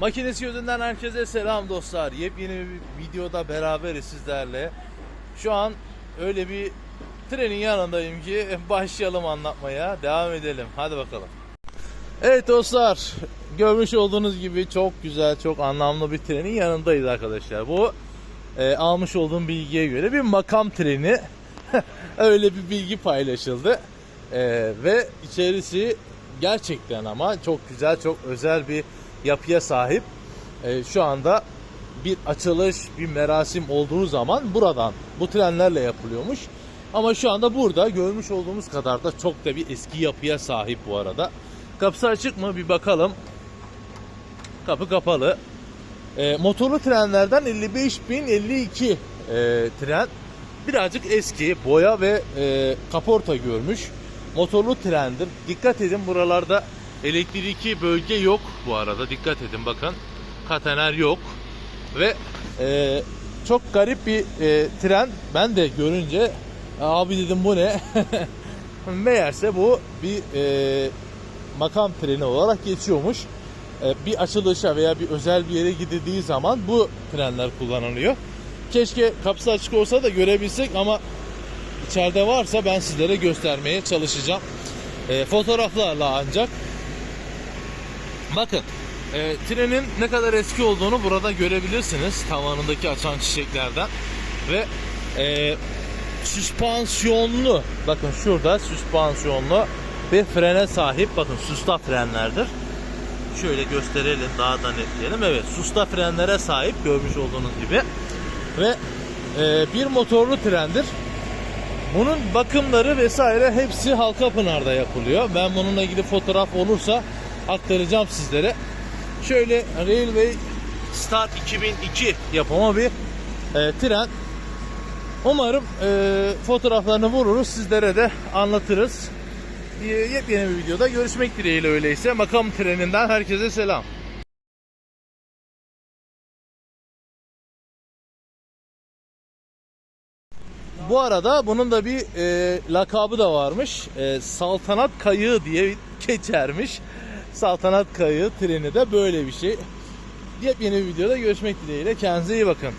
Makinesi gözünden herkese selam dostlar. Yepyeni bir videoda beraberiz sizlerle. Şu an öyle bir trenin yanındayım ki başlayalım anlatmaya. Devam edelim. Hadi bakalım. Evet dostlar. Görmüş olduğunuz gibi çok güzel, çok anlamlı bir trenin yanındayız arkadaşlar. Bu e, almış olduğum bilgiye göre bir makam treni. öyle bir bilgi paylaşıldı. E, ve içerisi gerçekten ama çok güzel, çok özel bir yapıya sahip. E, şu anda bir açılış, bir merasim olduğu zaman buradan bu trenlerle yapılıyormuş. Ama şu anda burada görmüş olduğumuz kadar da çok da bir eski yapıya sahip bu arada. Kapısı açık mı bir bakalım. Kapı kapalı. E, motorlu trenlerden 55.052 e, tren. Birazcık eski, boya ve e, kaporta görmüş. Motorlu trendir. Dikkat edin buralarda elektriki bölge yok bu arada. Dikkat edin bakın. Katener yok. Ve e, çok garip bir e, tren. Ben de görünce abi dedim bu ne? Meğerse bu bir e, makam treni olarak geçiyormuş. E, bir açılışa veya bir özel bir yere gidildiği zaman bu trenler kullanılıyor. Keşke kapısı açık olsa da görebilsek ama içeride varsa ben sizlere göstermeye çalışacağım. E, fotoğraflarla ancak. Bakın e, trenin ne kadar eski olduğunu burada görebilirsiniz tavanındaki açan çiçeklerden. Ve e, süspansiyonlu bakın şurada süspansiyonlu bir frene sahip bakın susta frenlerdir. Şöyle gösterelim daha da netleyelim. Evet susta frenlere sahip görmüş olduğunuz gibi. Ve e, bir motorlu trendir. Bunun bakımları vesaire hepsi Halkapınar'da yapılıyor. Ben bununla ilgili fotoğraf olursa aktaracağım sizlere şöyle Railway Start 2002 yapımı bir e, tren Umarım e, fotoğraflarını vururuz sizlere de anlatırız. E, yepyeni bir videoda görüşmek dileğiyle öyleyse. Makam treninden herkese selam. Bu arada bunun da bir e, lakabı da varmış. E, Saltanat Kayığı diye geçermiş. Saltanat Kayığı treni de böyle bir şey. Yepyeni bir videoda görüşmek dileğiyle. Kendinize iyi bakın.